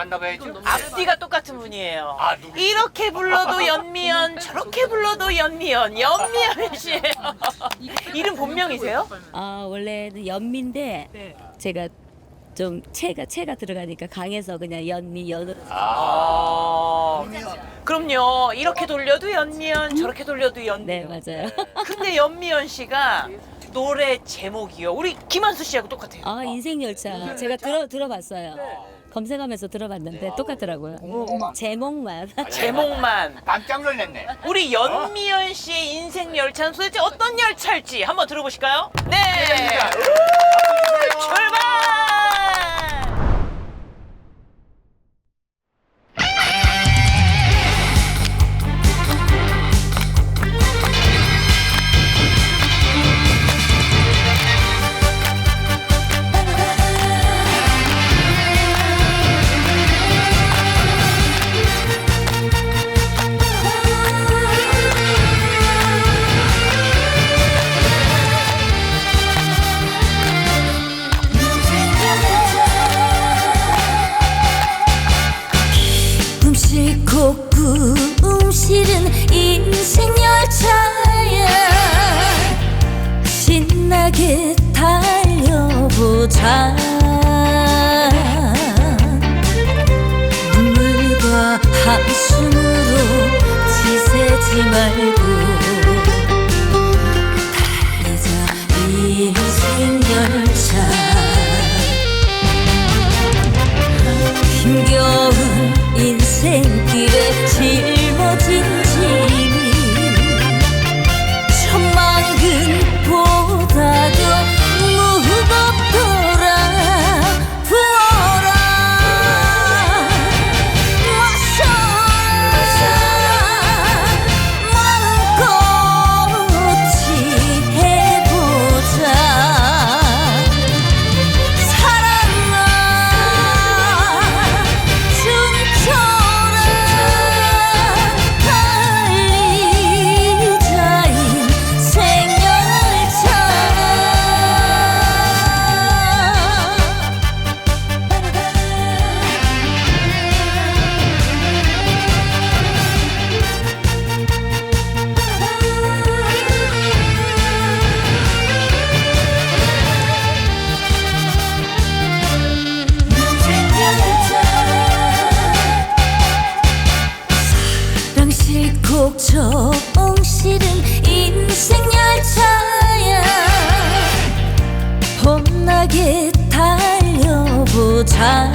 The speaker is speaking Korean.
만나봐야죠. 앞뒤가 똑같은 분이에요. 아, 누구? 이렇게 불러도 연미연, 저렇게 불러도 연미연, 연미연 씨예요. 이름 본명이세요? 아 원래는 연미인데 네. 제가 좀 체가 체가 들어가니까 강해서 그냥 연미 연으로 아, 그럼요. 이렇게 돌려도 연미연, 저렇게 돌려도 네 연미연. 맞아요. 근데 연미연 씨가 노래 제목이요. 우리 김한수 씨하고 똑같아요. 아 인생 열차 제가 들어 들어봤어요. 검색하면서 들어봤는데 똑같더라고요. 제목만 제목만. 깜짝 놀랐네. 우리 연미연 씨의 인생 열차는 도대체 어떤 열차일지 한번 들어보실까요? 네. 인생 열차야 신나게 달려보자. 눈물과 한숨으로 지새지 말고 칠곡초 옹실은 인생 열차야. 봄나게 달려보자.